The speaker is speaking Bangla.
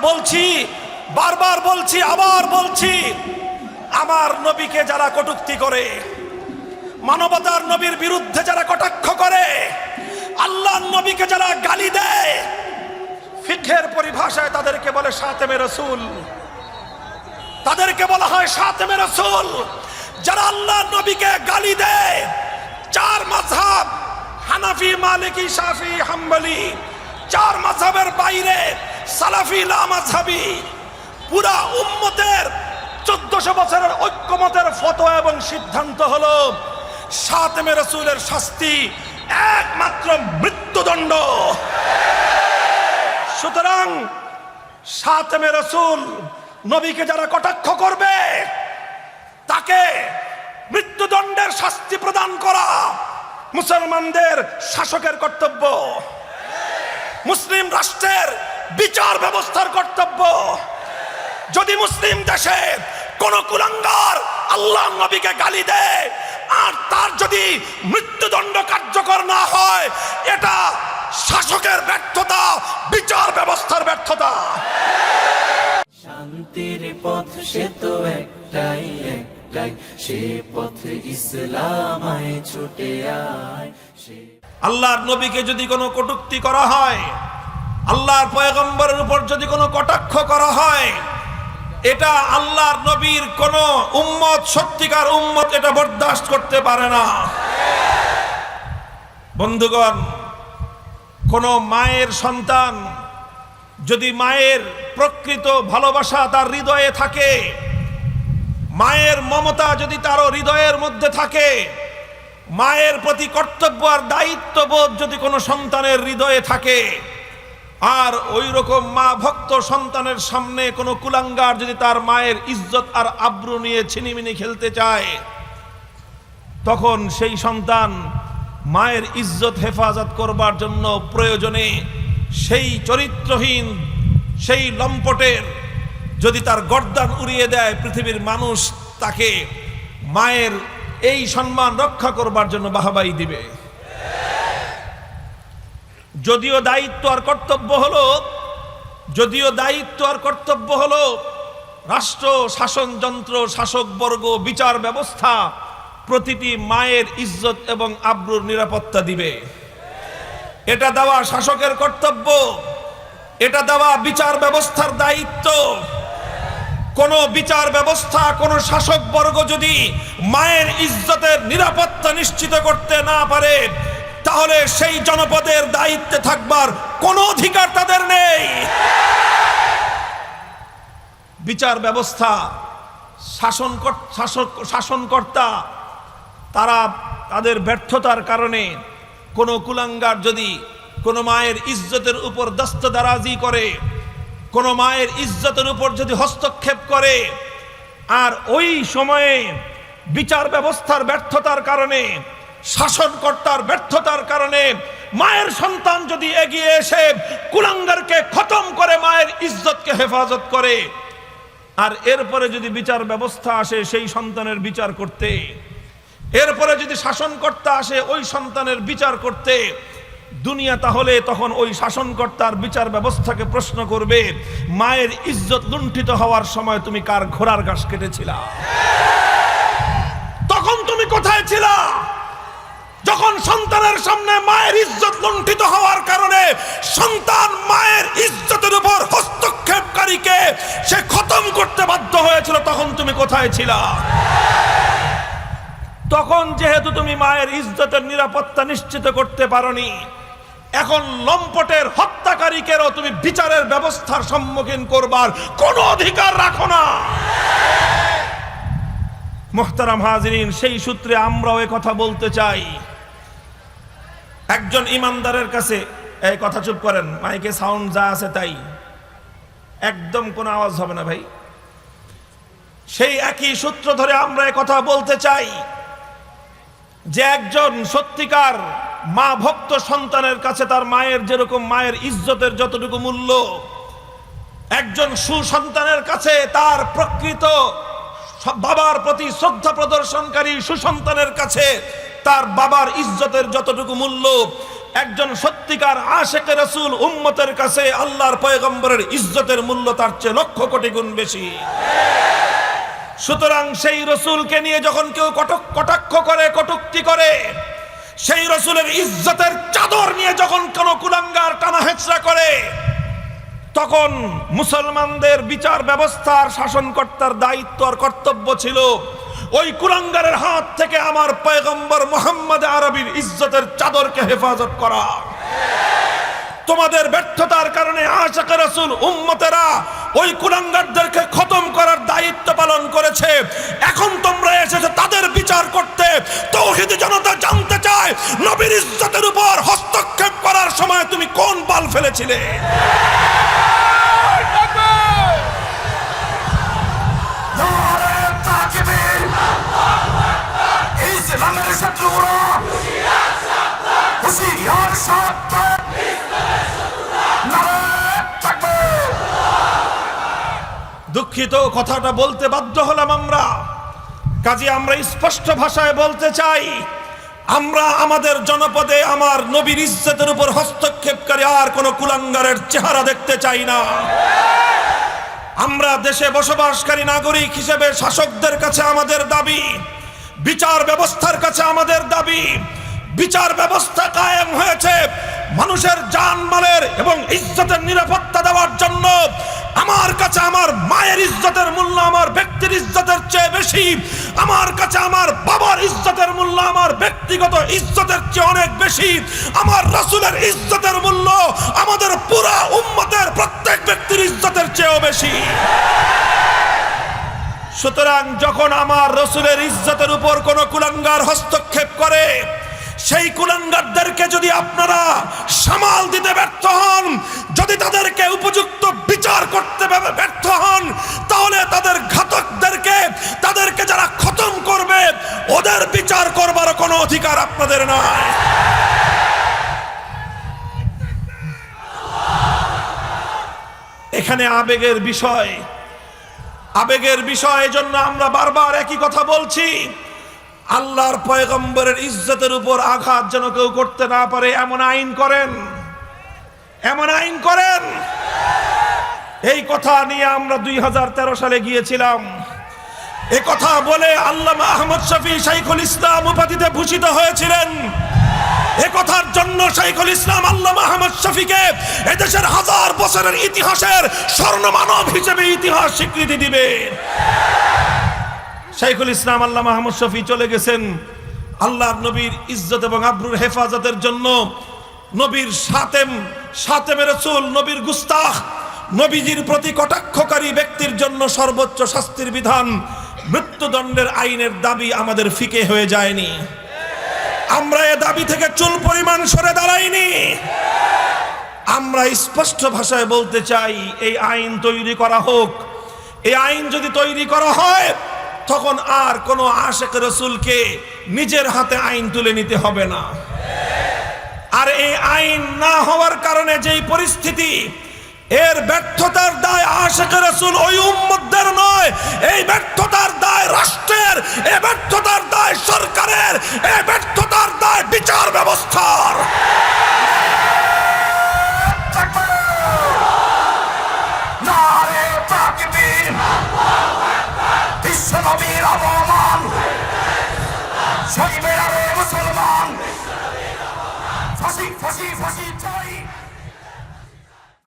বলছি, বারবার বলছি, আবার বলছি, আমার নবীকে যারা কটুক্তি করে, মানবতার নবীর বিরুদ্ধে যারা কটাক্ষ করে, আল্লাহর নবীকে যারা গালি দেয় ফিখের পরিভাষায় তাদেরকে বলে সাতেমে রসুল। তাদেরকে বলা হয় সাতেমে রসুল। যারা আল্লাহর নবীকে গালি দেয়, চার মাযহাব হানাফি, মালিকি সাফি হাম্বলি, চার মাযহাবের বাইরে সালাফি লা মাযহাবি পুরা উম্মতের চোদ্দশো বছরের ঐক্যমতের ফতোয়া এবং সিদ্ধান্ত হলো, সাতেমে রসুলের শাস্তি একমাত্র মৃত্যুদণ্ড। সুতরাং সাতেমে রসুল নবীকে যারা কটাক্ষ করবে, তাকে মৃত্যুদণ্ডের শাস্তি প্রদান করা মুসলমানদের শাসকের কর্তব্য। মুসলিম রাষ্ট্রের বিচার ব্যবস্থার কর্তব্য। যদি মুসলিম দেশে কোন কুলাঙ্গার আল্লাহ নবীকে গালি দেয় আর তার যদি মৃত্যুদণ্ড কার্যকর না হয় এটা শাসকের ব্যর্থতা বিচার ব্যবস্থার ব্যর্থতা। শান্তির পথ সে তো একটাই একটাই। সে পথ ইসলামায় ছুটে আয় সে আল্লাহর নবীকে যদি কোনো কটুক্তি করা হয় আল্লাহর পয়গম্বরের উপর যদি কোনো কটাক্ষ করা হয়, এটা আল্লাহর নবীর কোন উম্মত, সত্যিকার উম্মত এটা বরদাস্ত করতে পারে না। বন্ধুগণ, কোন মায়ের সন্তান যদি মায়ের প্রকৃত ভালোবাসা তার হৃদয়ে থাকে, মায়ের মমতা যদি তারও হৃদয়ের মধ্যে থাকে, মায়ের প্রতি কর্তব্য আর দায়িত্ববোধ যদি কোনো সন্তানের হৃদয়ে থাকে আর ওই রকম মা ভক্ত সন্তানের সামনে কোনো কুলাঙ্গার যদি তার মায়ের ইজ্জত আর আব্রু নিয়ে ছিনিমিনি খেলতে চায়, তখন সেই সন্তান মায়ের ইজ্জত হেফাজত করবার জন্য প্রয়োজনে সেই চরিত্রহীন, সেই লম্পটের যদি তার গর্দান উড়িয়ে দেয় পৃথিবীর মানুষ, তাকে মায়ের এই সম্মান রক্ষা করবার জন্য বাহাবাই দিবে। যদিও দায়িত্ব আর কর্তব্য হলো, যদিও দায়িত্ব আর কর্তব্য হলো, রাষ্ট্র, শাসন শাসনযন্ত্র শাসকবর্গ বিচার ব্যবস্থা প্রতিটি মায়ের ইজ্জত এবং আব্রুর নিরাপত্তা দিবে। এটা দেওয়া শাসকের কর্তব্য, এটা দেওয়া বিচার ব্যবস্থার দায়িত্ব। কোন বিচার ব্যবস্থা, কোন শাসক বর্গ যদি মায়ের ইজ্জতের নিরাপত্তা নিশ্চিত করতে না পারে তাহলে সেই জনপদের দায়িত্বে থাকবার কোনো অধিকার তাদের নেই। বিচার ব্যবস্থা, শাসন শাসনকর্তা, তারা তাদের ব্যর্থতার কারণে কোনো কুলাঙ্গার যদি কোনো মায়ের ইজ্জতের উপর দস্তদারাজি করে, কোনো মায়ের ইজ্জতের উপর যদি হস্তক্ষেপ করে, আর ওই সময়ে বিচার ব্যবস্থার ব্যর্থতার কারণে শাসনকর্তার ব্যর্থতার কারণে মায়ের সন্তান যদি এগিয়ে এসে কুলাঙ্গারকে খতম করে, মায়ের ইজ্জতকে হেফাজত করে, আর এরপরে যদি বিচার ব্যবস্থা আসে সেই সন্তানের বিচার করতে, এরপরে যদি শাসনকর্তা আসে ওই সন্তানের বিচার করতে, দুনিয়া তাহলে তখন ওই শাসনকর্তার বিচার ব্যবস্থাকে প্রশ্ন করবে, মায়ের ইজ্জত লুণ্ঠিত হওয়ার সময় তুমি কার ঘোড়ার ঘাস কেটেছিলা? তখন তুমি কোথায় ছিলা? যখন সন্তানের সামনে মায়ের ইজ্জত লুণ্ঠিত হওয়ার কারণে সন্তান মায়ের ইজ্জতের উপর হস্তক্ষেপকারীকে সে খতম করতে বাধ্য হয়েছিল, তখন তুমি কোথায় ছিলা? তখন যেহেতু তুমি মায়ের ইজ্জতের নিরাপত্তা নিশ্চিত করতে পারোনি, এখন লম্পটের হত্যাকারীকেও তুমি বিচারের ব্যবস্থার সম্মুখীন করবার কোনো অধিকার রাখো না। মোহতারাম হাজরিন, সেই সূত্রে আমরাও কথা বলতে চাই। একজন ইমানদারের কাছে, এই কথা চুপ করেন, মাইকে সাউন্ড যা আছে তাই। একদম কোনো আওয়াজ হবে না ভাই। সেই একই সূত্র ধরে আমরা কথা বলতে চাই যে একজন সত্যিকার মা ভক্ত সন্তানের কাছে তার মায়ের যেরকম মায়ের ইজ্জতের যতটুকু মূল্য, একজন সুসন্তানের কাছে তার প্রকৃত বাবার প্রতি শ্রদ্ধা প্রদর্শনকারী সুসন্তানের কাছে তার বাবার ইজ্জতের যতটুকু মূল্য, একজন সত্যিকার আশেকে রসুল উম্মতের কাছে আল্লাহর পয়গম্বরের ইজ্জতের মূল্য তার চেয়ে লক্ষ কোটি গুণ বেশি। সুতরাং সেই রসুলকে নিয়ে যখন কেউ কটক, কটাক্ষ করে, কটুক্তি করে, সেই রসুলের ইজ্জতের চাদর নিয়ে যখন কোনো কুলাঙ্গার টানা হেঁচড়া করে, তখন মুসলমানদের বিচার ব্যবস্থার শাসনকর্তার দায়িত্ব আর কর্তব্য ছিল ওই কুলাঙ্গারের হাত থেকে আমার পয়গম্বর মোহাম্মদ আরবির ইজ্জতের চাদরকে হেফাজত করা। তোমাদের ব্যর্থতার কারণে আশাকে রসুল উম্মতেরা ওই কুলাঙ্গারদেরকে খতম করার দায়িত্ব পালন করেছে। এখন তোমরা এসেছ তাদের বিচার করতে। তৌহিদ জনতা জানতে চায় নবীর ইজ্জতের উপর হস্তক্ষেপ করার সময় তুমি কোন বাল ফেলেছিলে। দুঃখিত কথাটা বলতে বাধ্য হলাম আমরা। কাজে আমরা স্পষ্ট ভাষায় বলতে চাই, আমরা আমাদের জনপদে আমার নবীর ইজ্জতের উপর হস্তক্ষেপকারী আর কোনো কুলাঙ্গারের চেহারা দেখতে চাই না। আমরা দেশে বসবাসকারী নাগরিক হিসেবে শাসকদের কাছে আমাদের দাবি, বিচার ব্যবস্থার কাছে আমাদের দাবি বিচার ব্যবস্থা কায়েম হয়েছে মানুষের জানমালের এবং ইজ্জতের নিরাপত্তা দেওয়ার জন্য। আমার কাছে আমার মায়ের ইজ্জতের মূল্য, আমার ব্যক্তির ইজ্জতের চেয়ে বেশি, আমার কাছে আমার বাবার ইজ্জতের মূল্য, আমার ব্যক্তিগত ইজ্জতের চেয়ে অনেক বেশি, আমার রাসূলের ইজ্জতের মূল্য, আমাদের পুরা উম্মতের প্রত্যেক ব্যক্তির ইজ্জতের চেয়েও বেশি। সুতরাং যখন আমার রসুলের ইজ্জতের উপর কোনো কুলাঙ্গার হস্তক্ষেপ করে সেই কুলাঙ্গারদেরকে যদি আপনারা সামাল দিতে ব্যর্থ হন, যদি তাদেরকে উপযুক্ত বিচার করতে ব্যর্থ হন, তাহলে তাদের ঘাতকদেরকে, তাদেরকে যারা খতম করবে, ওদের বিচার করবার কোনো অধিকার আপনাদের নয় এখানে আবেগের বিষয়। আবেগের বিষয় জন্য আমরা বারবার একই কথা বলছি। আল্লাহর পয়গম্বরের ইজ্জতের উপর আঘাত যেন কেউ করতে না পারে, এমন আইন করেন। এমন আইন করেন। এই কথা নিয়ে আমরা দুই হাজার তেরো সালে গিয়েছিলাম। এ কথা বলে আল্লামা আহমদ শফি শাইখুল ইসলাম উপাধিতে ভূষিত হয়েছিলেন। এ কথার জন্য শাইখুল ইসলাম আল্লামা আহমদ শফিকে এদেশের হাজার বছরের ইতিহাসের স্বর্ণ মানব হিসেবে ইতিহাস স্বীকৃতি দিবে। শাইখুল ইসলাম আল্লাহ মাহমুদ শফি চলে গেছেন। আল্লাহর নবীর ইজ্জত এবং আব্রুর হেফাজতের জন্য নবীর সাতেম সাতেম রসুল, নবীর গুস্তাখ, নবীজির প্রতি কটাক্ষকারী ব্যক্তির জন্য সর্বোচ্চ শাস্তির বিধান মৃত্যুদণ্ডের আইনের দাবি আমাদের ফিকে হয়ে যায়নি। আমরা এ দাবি থেকে চুল পরিমাণ সরে দাঁড়াইনি। আমরা স্পষ্ট ভাষায় বলতে চাই, এই আইন তৈরি করা হোক। এই আইন যদি তৈরি করা হয় তখন আর কোনো আশেক রসুলকে নিজের হাতে আইন তুলে নিতে হবে না। আর এই আইন না হওয়ার কারণে যেই পরিস্থিতি, এর ব্যর্থতার দায় আশেক রসুল ওই উম্মতদের নয়, এই ব্যর্থতার দায় রাষ্ট্রের, এ ব্যর্থতার দায় সরকারের, এ ব্যর্থতার দায় বিচার ব্যবস্থার। অবমান শহীদের আরে মুসলমান। ফাঁসি ফাঁসি ফাঁসি